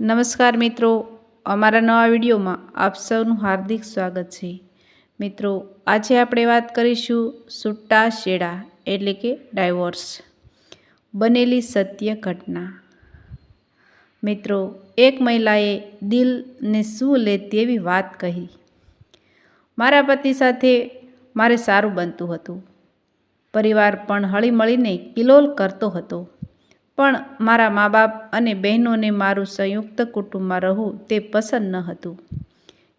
નમસ્કાર મિત્રો, અમારા નવા વિડીયોમાં આપ સૌનું હાર્દિક સ્વાગત છે. મિત્રો, આજે આપણે વાત કરીશું સુટ્ટા શેડા, એટલે કે ડાયવોર્સ. બનેલી સત્ય ઘટના. મિત્રો, એક મહિલાએ દિલને શું લે તેવી વાત કહી. મારા પતિ સાથે મારે સારું બનતું હતું. પરિવાર પણ હળીમળીને કિલોલ કરતો હતો. પણ મારા મા બાપ અને બહેનોને મારું સંયુક્ત કુટુંબમાં રહું તે પસંદ ન હતું.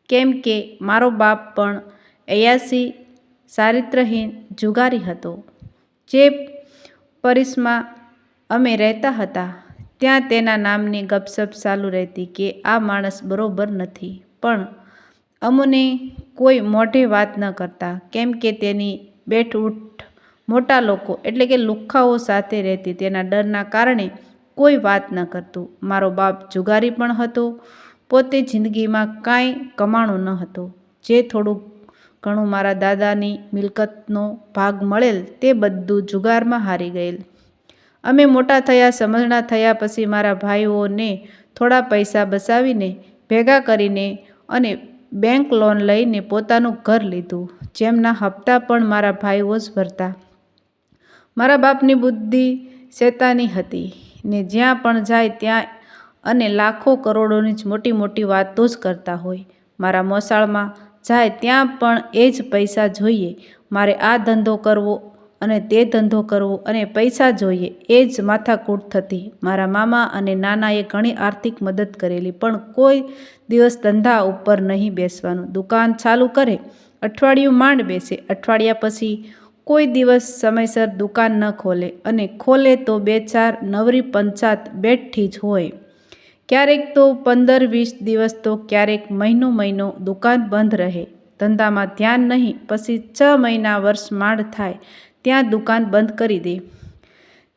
કેમ કે મારો બાપ પણ અયાસી ચારિત્રહીન, જુગારી હતો. જે પરિસમાં અમે રહેતા હતા, ત્યાં તેના નામની ગપસપ ચાલુ રહેતી કે આ માણસ બરોબર નથી. પણ અમને કોઈ મોઢે વાત ન કરતા, કેમ કે તેની બેઠ ઉઠ મોટા લોકો એટલે કે લુખ્ખાઓ સાથે રહેતી તેના ડરના કારણે કોઈ વાત ન કરતું. મારો બાપ જુગારી પણ હતો, પોતે જિંદગીમાં કાંઈ કમાણું ન હતો. જે થોડુંક ઘણું મારા દાદાની મિલકતનો ભાગ મળેલ તે બધું જુગારમાં હારી ગયેલ. અમે મોટા થયા સમજણા થયા પછી મારા ભાઈઓને થોડા પૈસા બસાવીને ભેગા કરીને અને બેંક લોન લઈને પોતાનું ઘર લીધું. જેમના હપ્તા પણ મારા ભાઈઓ જ ભરતા. મારા બાપની બુદ્ધિ શેતાની હતી ને જ્યાં પણ જાય ત્યાં અને લાખો કરોડોની જ મોટી મોટી વાતો જ કરતા હોય. મારા મોસાળમાં જાય ત્યાં પણ એ જ પૈસા જોઈએ. મારે આ ધંધો કરવો અને તે ધંધો કરવો અને પૈસા જોઈએ એ જ માથાકૂટ થતી. મારા મામા અને નાનાએ ઘણી આર્થિક મદદ કરેલી, પણ કોઈ દિવસ ધંધા ઉપર નહીં બેસવાનું. દુકાન ચાલુ કરે, અઠવાડિયું માંડ બેસે. અઠવાડિયા પછી કોઈ દિવસ સમયસર દુકાન ન ખોલે અને ખોલે તો બે ચાર નવરી પંચાત બેઠી જ હોય. ક્યારેક તો પંદર વીસ દિવસ તો ક્યારેક મહિનો મહિનો દુકાન બંધ રહે. ધંધામાં ધ્યાન નહીં, પછી છ મહિના વર્ષ માંડ થાય, ત્યાં દુકાન બંધ કરી દે.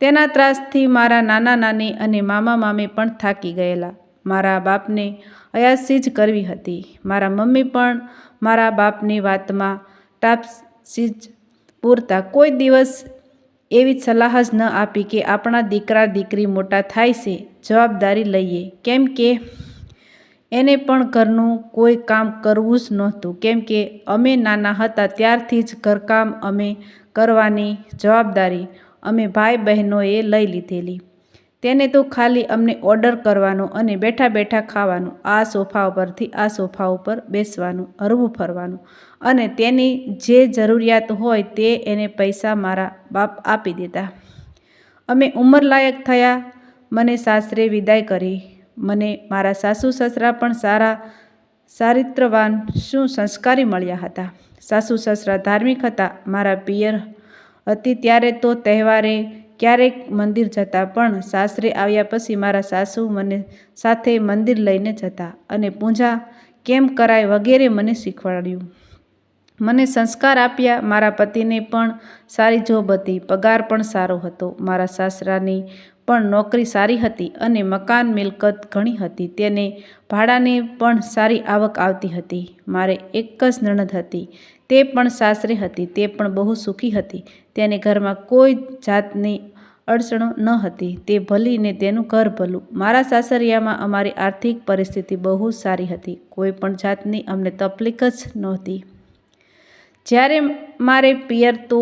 તેના ત્રાસથી મારા નાના નાની અને મામા મામી પણ થાકી ગયેલા. મારા બાપને અયાસી જ કરવી હતી. મારા મમ્મી પણ મારા બાપની વાતમાં ટાપસી જ પૂરતા કોઈ દિવસ એવી સલાહ જ ન આપી કે આપણા દીકરા દીકરી મોટા થાય છે, જવાબદારી લઈએ. કેમ કે એને પણ ઘરનું કોઈ કામ કરવું જ નહોતું. કેમ કે અમે નાના હતા ત્યારથી જ ઘરકામ અમે કરવાની જવાબદારી અમે ભાઈ બહેનોએ લઈ લીધેલી. તેને તો ખાલી અમને ઓર્ડર કરવાનો અને બેઠા બેઠા ખાવાનું, આ સોફા ઉપરથી આ સોફા ઉપર બેસવાનું, હરવું ફરવાનું અને તેની જે જરૂરિયાત હોય તે એને પૈસા મારા બાપ આપી દેતા. અમે ઉંમરલાયક થયા, મને સાસરે વિદાય કરી, મને મારા સાસુ સસરા પણ સારા ચારિત્રવાન શું સંસ્કારી મળ્યા હતા. સાસુ સસરા ધાર્મિક હતા, મારા પિયર હતી ત્યારે તો તહેવારે ક્યારેક મંદિર જતા પણ સાસરે આવ્યા પછી મારા સાસુ મને સાથે મંદિર લઈને જતા અને પૂજા કેમ કરાય વગેરે મને શીખવાડ્યું. મને સંસ્કાર આપ્યા, મારા પતિને પણ સારી જોબ હતી, પગાર પણ સારો હતો. મારા સાસરાની પણ નોકરી સારી હતી અને મકાન મિલકત ઘણી હતી. તેને ભાડાની પણ સારી આવક આવતી હતી. મારે એક જ નણંદ હતી. તે પણ સાસરે હતી. તે પણ બહુ સુખી હતી. તેને ઘરમાં કોઈ જાતની અડચણો ન હતી. તે ભલી ને તેનું ઘર ભલું. મારા સાસરિયામાં અમારી આર્થિક પરિસ્થિતિ બહુ સારી હતી. કોઈ પણ જાતની અમને તકલીફ જ નહોતી. જ્યારે મારે પિયર તો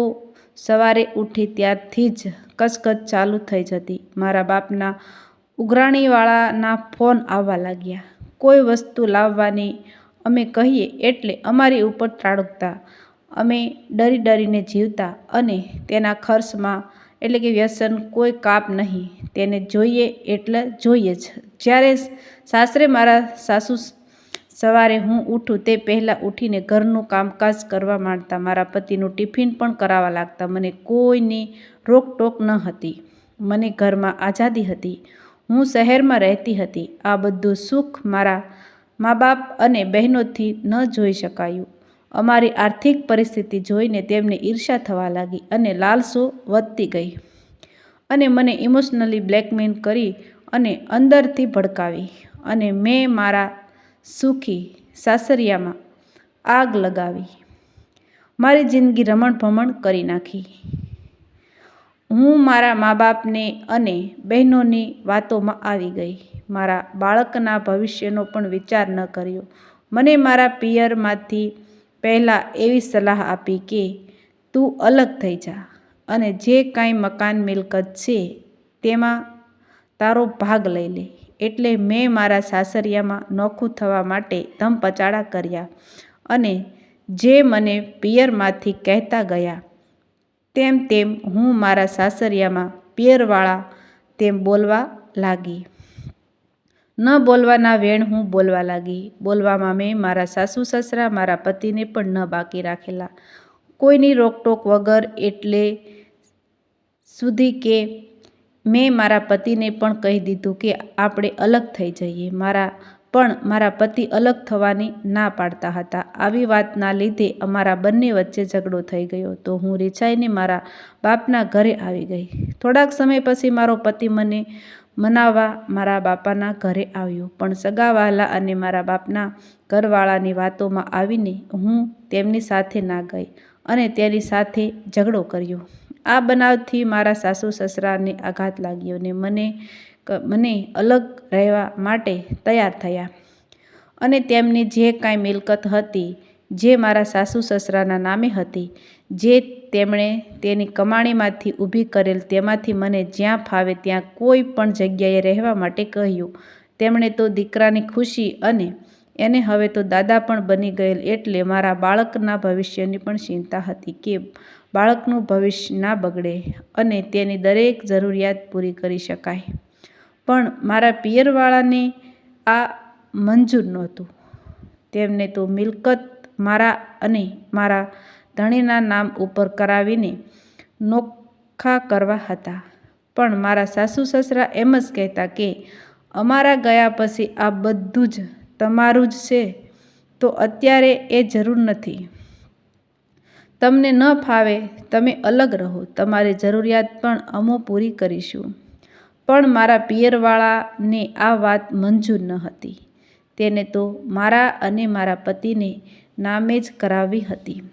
સવારે ઉઠી ત્યારથી જ કચકચ ચાલુ થઈ જતી. મારા બાપના ઉઘરાણીવાળાના ફોન આવવા લાગ્યા. કોઈ વસ્તુ લાવવાની અમે કહીએ એટલે અમારી ઉપર ત્રાળકતા અમે ડરી ડરીને જીવતા અને તેના ખર્ચમાં એટલે કે વ્યસન કોઈ કાપ નહીં. તેને જોઈએ એટલે જોઈએ જ. જ્યારે સાસરે મારા સાસુ સવારે હું ઊઠું તે પહેલાં ઉઠીને ઘરનું કામકાજ કરવા માંડતા મારા પતિનું ટિફિન પણ કરાવવા લાગતા. મને કોઈની રોકટોક ન હતી. મને ઘરમાં આઝાદી હતી. હું શહેરમાં રહેતી હતી. આ બધું સુખ મારા મા બાપ અને બહેનોથી ન જોઈ શકાયું. અમારી આર્થિક પરિસ્થિતિ જોઈને તેમને ઈર્ષા થવા લાગી અને લાલસો વધતી ગઈ. અને મને ઇમોશનલી બ્લેકમેલ કરી અને અંદરથી ભડકાવી અને મેં મારા સુખી સાસરિયામાં આગ લગાવી. મારી જિંદગી રમણ ભમણ કરી નાખી. હું મારા મા બાપને અને બહેનોની વાતોમાં આવી ગઈ. મારા બાળકના ભવિષ્યનો પણ વિચાર ન કર્યો. મને મારા પિયરમાંથી પહેલાં એવી સલાહ આપી કે તું અલગ થઈ જા અને જે કાંઈ મકાન મિલકત છે તેમાં તારો ભાગ લઈ લે. એટલે મેં મારા સાસરિયામાં નોખું થવા માટે ધમપચાડા કર્યા અને જે મને પિયરમાંથી કહેતા ગયા તેમ તેમ હું મારા સાસરિયામાં પિયરવાળા તેમ બોલવા લાગી. ન બોલવાના વેણ હું બોલવા લાગી. બોલવામાં મેં મારા સાસુ સસરા મારા પતિને પણ ન બાકી રાખેલા. કોઈની રોકટોક વગર એટલે સુધી કે મેં મારા પતિને પણ કહી દીધું કે આપણે અલગ થઈ જઈએ. મારા, પણ મારા પતિ અલગ થવાની ના પાડતા હતા. આવી વાતના લીધે અમારા બંને વચ્ચે ઝઘડો થઈ ગયો તો હું રીછાઈને મારા બાપના ઘરે આવી ગઈ. થોડાક સમય પછી મારો પતિ મને મનાવવા મારા બાપાના ઘરે આવ્યો. પણ સગાવાલા અને મારા બાપના ઘરવાળાની વાતોમાં આવીને હું તેમની સાથે ના ગઈ અને તેની સાથે ઝઘડો કર્યો. આ બનાવથી મારા સાસુ સસરાને આઘાત લાગ્યો ને મને મને અલગ રહેવા માટે તૈયાર થયા. અને તેમની જે કાંઈ મિલકત હતી, જે મારા સાસુ સસરાના નામે હતી, જે તેમણે તેની કમાણીમાંથી ઊભી કરેલ તેમાંથી મને જ્યાં ફાવે ત્યાં કોઈ પણ જગ્યાએ રહેવા માટે કહ્યું. તેમણે તો દીકરાની ખુશી અને એને હવે તો દાદા પણ બની ગયેલ એટલે મારા બાળકના ભવિષ્યની પણ ચિંતા હતી કે બાળકનું ભવિષ્ય ના બગડે અને તેની દરેક જરૂરિયાત પૂરી કરી શકાય. પણ મારા પિયરવાળાને આ મંજૂર નહોતું. તેમને તો મિલકત મારા અને મારા ધણીના નામ ઉપર કરાવીને નોખા કરવા હતા. પણ મારા સાસુ સસરા એમ જ કહેતા કે, અમારા ગયા પછી આ બધું જ તમારું જ છે, તો અત્યારે એ જરૂર નથી. તમને ન ફાવે, તમે અલગ રહો, તમારી જરૂરિયાત પણ અમો પૂરી કરીશું. પણ મારા પિયરવાળાને આ વાત મંજૂર ન હતી. તેને તો મારા અને મારા પતિને નામે જ કરાવી હતી.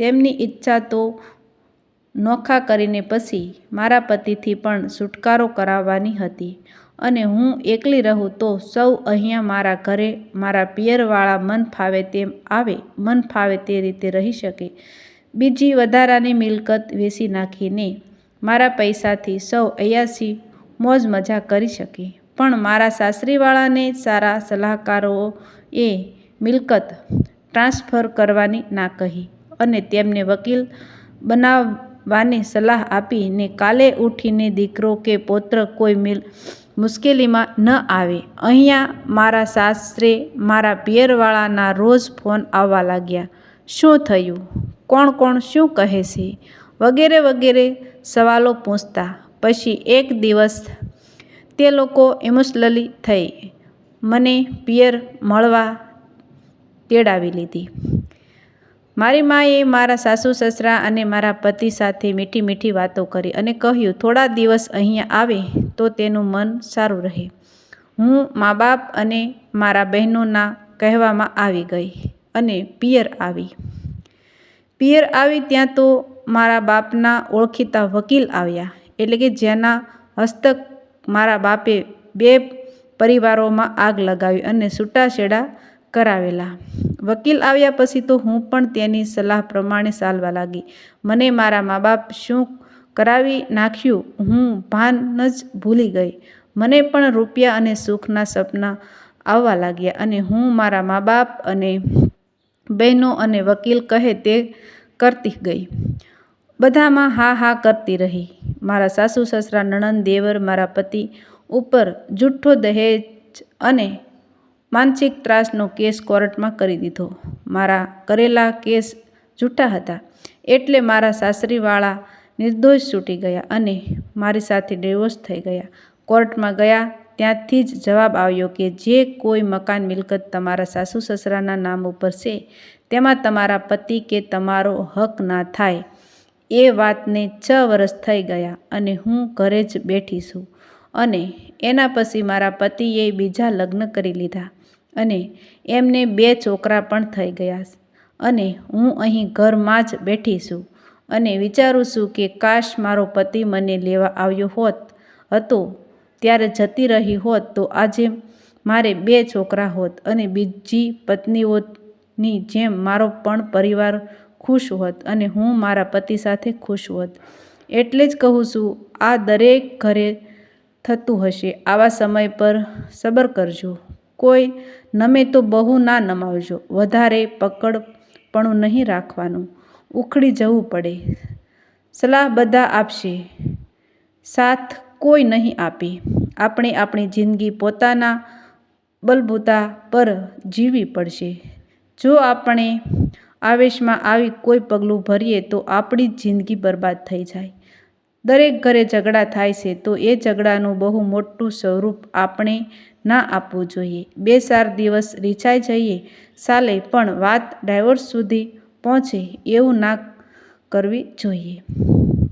તેમની ઈચ્છા તો નોખા કરીને પછી મારા પતિથી પણ છુટકારો કરાવવાની હતી. અને હું એકલી રહું તો સૌ અહીંયા મારા ઘરે મારા પિયરવાળા મન ફાવે તેમ આવે, મન ફાવે તે રીતે રહી શકે. બીજી વધારાની મિલકત વેચી નાખીને મારા પૈસાથી સૌ અયાસી મોજ મજા કરી શકે. પણ મારા સાસરીવાળાને સારા સલાહકારોએ મિલકત ટ્રાન્સફર કરવાની ના કહી. અને તેમને વકીલ બનાવવાની સલાહ આપીને કાલે ઉઠીને દીકરો કે પૌત્ર કોઈ મિલ, મુશ્કેલીમાં ન આવે. અહીંયા મારા સાસરે મારા પિયરવાળાના રોજ ફોન આવવા લાગ્યા. શું થયું? કોણ કોણ શું કહે છે? વગેરે વગેરે સવાલો પૂછતા. પછી એક દિવસ તે લોકો ઇમોશનલી થઈ. મને પિયર મળવા તેડાવી લીધી. મારી માએ મારા સાસુ, સસરા અને મારા પતિ સાથે મીઠી મીઠી વાતો કરી અને કહ્યું, થોડા દિવસ અહીંયા આવે તો તેનું મન સારું રહે. હું મા બાપ અને મારા બહેનોના કહેવામાં આવી ગઈ અને પિયર આવી. પિયર આવી ત્યાં તો મારા બાપના ઓળખીતા વકીલ આવ્યા, એટલે કે જેના હસ્તક મારા બાપે બે પરિવારોમાં આગ લગાવી અને છૂટાછેડા કરાવેલા. વકીલ આવ્યા પછી તો હું પણ તેની સલાહ પ્રમાણે ચાલવા લાગી. મને મારા મા બાપ શું કરાવી નાખ્યું હું ભાન જ ભૂલી ગઈ. મને પણ રૂપિયા અને સુખના સપના આવવા લાગ્યા અને હું મારા મા બાપ અને બહેનો અને વકીલ કહે તે કરતી ગઈ. બધામાં હા હા કરતી રહી. મારા સાસુ, સસરા, નણંદ, દેવર, મારા પતિ ઉપર જુઠ્ઠો દહેજ અને માનસિક ત્રાસનો કેસ કોર્ટમાં કરી દીધો. મારા કરેલા કેસ જૂઠા હતા, એટલે મારા સાસરીવાળા નિર્દોષ છૂટી ગયા અને મારી સાથે ડિવોર્સ થઈ ગયા. કોર્ટમાં ગયા ત્યાંથી જ જવાબ આવ્યો કે જે કોઈ મકાન મિલકત તમારા સાસુ સસરાના નામ ઉપર છે, તેમાં તમારા પતિ કે તમારો હક ના થાય. એ વાતને છ વર્ષ થઈ ગયા અને હું ઘરે જ બેઠી છું. અને એના પછી મારા પતિએ બીજા લગ્ન કરી લીધા. અને એમને બે છોકરા પણ થઈ ગયા અને હું અહીં ઘરમાં જ બેઠી છું અને વિચારું છું કે કાશ મારો પતિ મને લેવા આવ્યો હોત, હતો, ત્યારે જતી રહી હોત તો આજે મારે બે છોકરા હોત અને બીજી પત્નીઓની જેમ મારો પણ પરિવાર ખુશ હોત અને હું મારા પતિ સાથે ખુશ હોત. એટલે જ કહું છું, આ દરેક ઘરે થતું હશે. આવા સમય પર સબર કરજો. કોઈ નમે તો બહુ ના નમાવજો. વધારે પકડપણું નહીં રાખવાનું. ઉખડી જવું પડે. સલાહ બધા આપશે. સાથ કોઈ નહીં આપે. આપણે આપણી જિંદગી પોતાના બલબૂતા પર જીવવી પડશે. જો આપણે આવેશમાં આવી કોઈ પગલું ભરીએ તો આપણી જ જિંદગી બરબાદ થઈ જાય. દરેક ઘરે ઝઘડા થાય છે તો એ ઝઘડાનું બહુ મોટું સ્વરૂપ આપણે ના આપવું જોઈએ. બે ચાર દિવસ રીછાઈ જઈએ ચાલે પણ વાત ડાયવોર્સ સુધી પહોંચે એવું ના કરવી જોઈએ.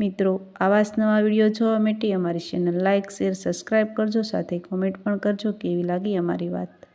મિત્રો, આવા જ નવા વીડિયો જોવા માટે અમારી ચેનલ લાઇક શેર સબસ્ક્રાઈબ કરજો, સાથે કોમેન્ટ પણ કરજો કેવી લાગી અમારી વાત.